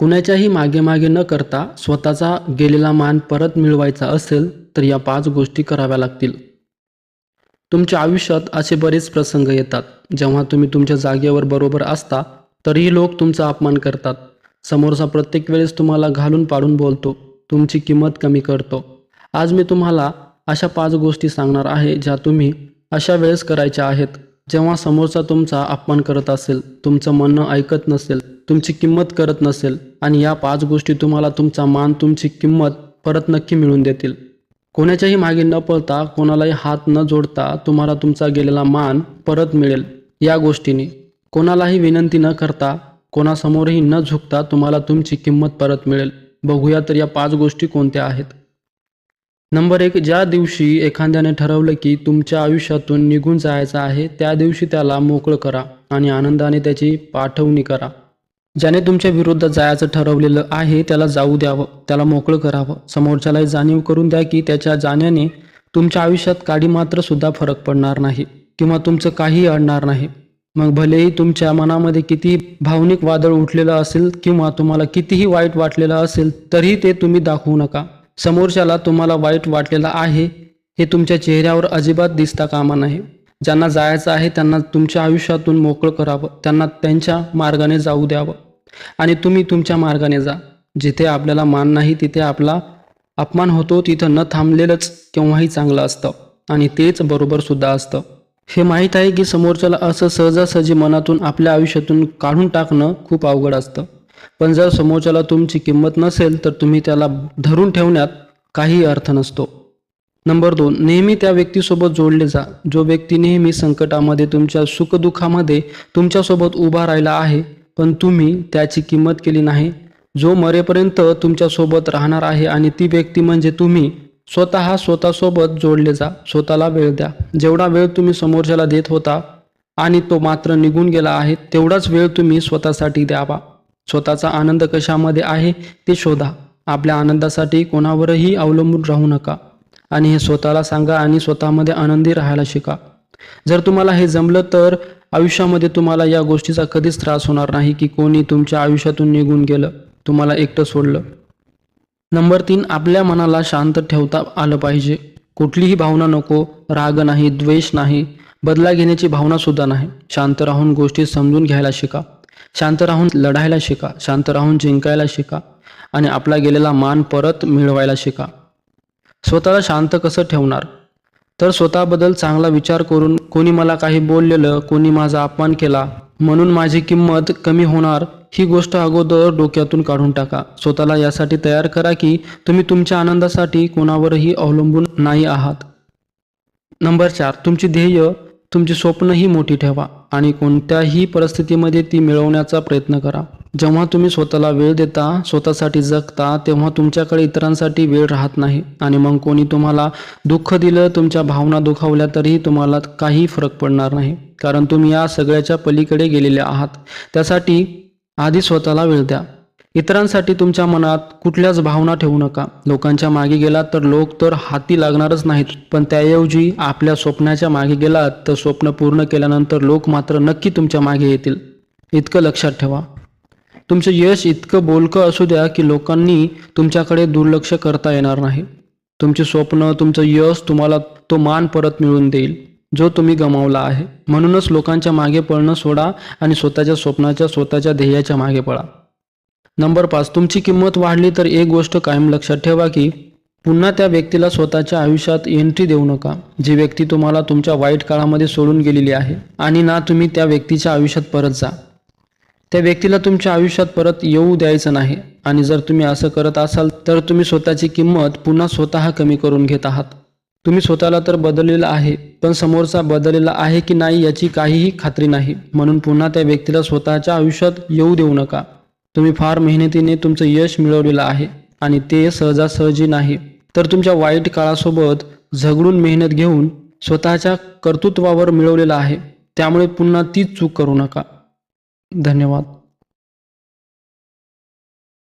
कुणाच्याही मागे मागे न करता स्वतःचा गेलेला मान परत मिळवायचा असेल तर या पाच गोष्टी कराव्या लागतील. तुमच्या आयुष्यात असे बरेच प्रसंग येतात. जेव्हा तुम्ही तुमच्या जागेवर बरोबर असता तरीही लोक तुमचा अपमान करतात. समोरचा प्रत्येक वेळेस तुम्हाला घालून पाडून बोलतो. तुमची किंमत कमी करतो. आज मी तुम्हाला अशा पाच गोष्टी सांगणार आहे ज्या तुम्ही अशा वेळेस करायच्या आहेत. जेव्हा समोरचा तुमचा अपमान करत असेल तुमचं म्हणणं ऐकत नसेल तुमची किंमत करत नसेल आणि या पाच गोष्टी तुम्हाला तुमचा मान तुमची किंमत परत नक्की मिळून देतील. कोणाच्याही मागे न पळता कोणालाही हात न जोडता तुम्हाला तुमचा गेलेला मान परत मिळेल. या गोष्टीने कोणालाही विनंती न करता कोणासमोरही न झुकता तुम्हाला तुमची किंमत परत मिळेल. बघूया तर या पाच गोष्टी कोणत्या आहेत. नंबर एक ज्या दिवशी एखाद्याने ठरवलं की तुमच्या आयुष्यातून निघून जायचं आहे त्या दिवशी त्याला मोकळं करा आणि आनंदाने त्याची पाठवणी करा. ज्याने तुमच्या विरुद्ध जायचं ठरवलेलं आहे त्याला जाऊ द्यावं त्याला मोकळं करावं. समोरच्यालाही जाणीव करून द्या की त्याच्या जाण्याने तुमच्या आयुष्यात काडी मात्र सुद्धा फरक पडणार नाही किंवा तुमचं काहीही अडणार नाही. मग भलेही तुमच्या मनामध्ये किती भावनिक वादळ उठलेलं असेल किंवा तुम्हाला कितीही वाईट वाटलेलं असेल तरीही ते तुम्ही दाखवू नका. समोरच्याला तुम्हाला वाईट वाटलेलं आहे हे तुमच्या चेहऱ्यावर अजिबात दिसता कामा नाही ज्यांना जायचं आहे त्यांना तुमच्या आयुष्यातून मोकळं करावं. त्यांना त्यांच्या मार्गाने जाऊ द्यावं. आणि तुम्ही तुमच्या मार्गाने जा. जिथे आपल्याला मान नाही तिथे आपला अपमान होतो तिथं न थांबलेलंच केव्हाही चांगलं असतं. आणि तेच बरोबर सुद्धा असतं. हे माहीत आहे की समोरच्याला असं सहजासहजी मनातून आपल्या आयुष्यातून काढून टाकणं खूप अवघड असतं. पण जर समोरच्याला तुमची किंमत नसेल तर तुम्ही त्याला धरून ठेवण्यात काही अर्थ नसतो. नंबर दोन नेहमी त्या व्यक्तीसोबत जोडले जा. जो व्यक्ती नेहमी संकटामध्ये तुमच्या सुखदुःखामध्ये तुमच्यासोबत उभा राहिला आहे पण तुम्ही त्याची किंमत केली नाही. जो मरेपर्यंत तुमच्यासोबत राहणार आहे आणि ती व्यक्ती म्हणजे तुम्ही स्वतः स्वतःसोबत जोडले जा. स्वतःला वेळ द्या. जेवढा वेळ तुम्ही समोरच्याला देत होता आणि तो मात्र निघून गेला आहे तेवढाच वेळ तुम्ही स्वतःसाठी द्यावा. स्वतःचा आनंद कशामध्ये आहे ते शोधा. आपल्या आनंदासाठी कोणावरही अवलंबून राहू नका आणि हे स्वतःला सांगा आणि स्वतःमध्ये आनंदी राहायला शिका. जर तुम्हाला हे जमलं तर आयुष्यामध्ये तुम्हाला या गोष्टीचा कधीच त्रास होणार नाही की कोणी तुमच्या आयुष्यातून निघून गेलं तुम्हाला एकटं सोडलं. नंबर तीन आपल्या मनाला शांत ठेवता आलं पाहिजे. कुठलीही भावना नको राग नाही द्वेष नाही बदला घेण्याची भावना सुद्धा नाही. शांत राहून गोष्टी समजून घ्यायला शिका. शांत राहून लढायला शिका शांत राहून जिंकायला शिका आणि आपला गेलेला मान परत मिळवायला शिका. स्वतःला शांत कसं ठेवणार? तर स्वतःबद्दल चांगला विचार करून कोणी मला काही बोललेलं कोणी माझा अपमान केला म्हणून माझी किंमत कमी होणार ही गोष्ट अगोदर डोक्यातून काढून टाका. स्वतःला यासाठी तयार करा की तुम्ही तुमच्या आनंदासाठी कोणावरही अवलंबून नाही आहात. नंबर चार तुमची ध्येय तुमची स्वप्नही मोठी ठेवा. आणि कोणत्याही परिस्थितीमध्ये ती मिळवण्याचा प्रयत्न करा. जेव्हा तुम्ही स्वतःला वेळ देता स्वतःसाठी जगता तेव्हा तुमच्याकडे इतरांसाठी वेळ राहत नाही. आणि मग कोणी तुम्हाला दुःख दिलं तुमच्या भावना दुखावल्या तरीही तुम्हाला काही फरक पडणार नाही. कारण तुम्ही या सगळ्याच्या पलीकडे गेलेले आहात. त्यासाठी आधी स्वतःला वेळ द्या. इतरांसाठी तुमच्या मनात कुठल्याच भावना ठेवू नका. लोकांच्या मागे गेलात तर लोक तर हाती लागणारच नाहीत. पण त्याऐवजी आपल्या स्वप्नाच्या मागे गेलात तर स्वप्न पूर्ण केल्यानंतर लोक मात्र नक्की तुमच्या मागे येतील. इतकं लक्षात ठेवा. तुमचं यश इतकं बोलकं असू द्या की लोकांनी तुमच्याकडे दुर्लक्ष करता येणार नाही. तुमचे स्वप्न तुमचं यश तुम्हाला तो मान परत मिळवून देईल. जो तुम्ही गमावला आहे. म्हणूनच लोकांच्या मागे पळणं सोडा आणि स्वतःच्या स्वप्नाच्या स्वतःच्या ध्येयाच्या मागे पळा. नंबर पाच तुमची किंमत वाढली तर एक गोष्ट कायम लक्षात ठेवा की पुन्हा त्या व्यक्तीला स्वतःच्या आयुष्यात एंट्री देऊ नका. जी व्यक्ती तुम्हाला तुमच्या वाईट काळामध्ये सोडून गेलेली आहे आणि ना तुम्ही त्या व्यक्तीच्या आयुष्यात परत जा. त्या व्यक्तीला तुमच्या आयुष्यात परत येऊ द्यायचं नाही आणि जर तुम्ही असं करत असाल तर तुम्ही स्वतःची किंमत पुन्हा स्वतः कमी करून घेत आहात. तुम्ही स्वतःला तर बदललेला आहे पण समोरचा बदललेला आहे की नाही याची काहीही खात्री नाही. म्हणून पुन्हा त्या व्यक्तीला स्वतःच्या आयुष्यात येऊ देऊ नका. तुम्ही फार मेहनतीने तुमचं यश मिळवलेलं आहे आणि ते सहजासहजी नाही. तर तुमच्या वाईट काळासोबत झगडून मेहनत घेऊन स्वतःच्या कर्तृत्वावर मिळवलेलं आहे. त्यामुळे पुन्हा तीच चूक करू नका. धन्यवाद.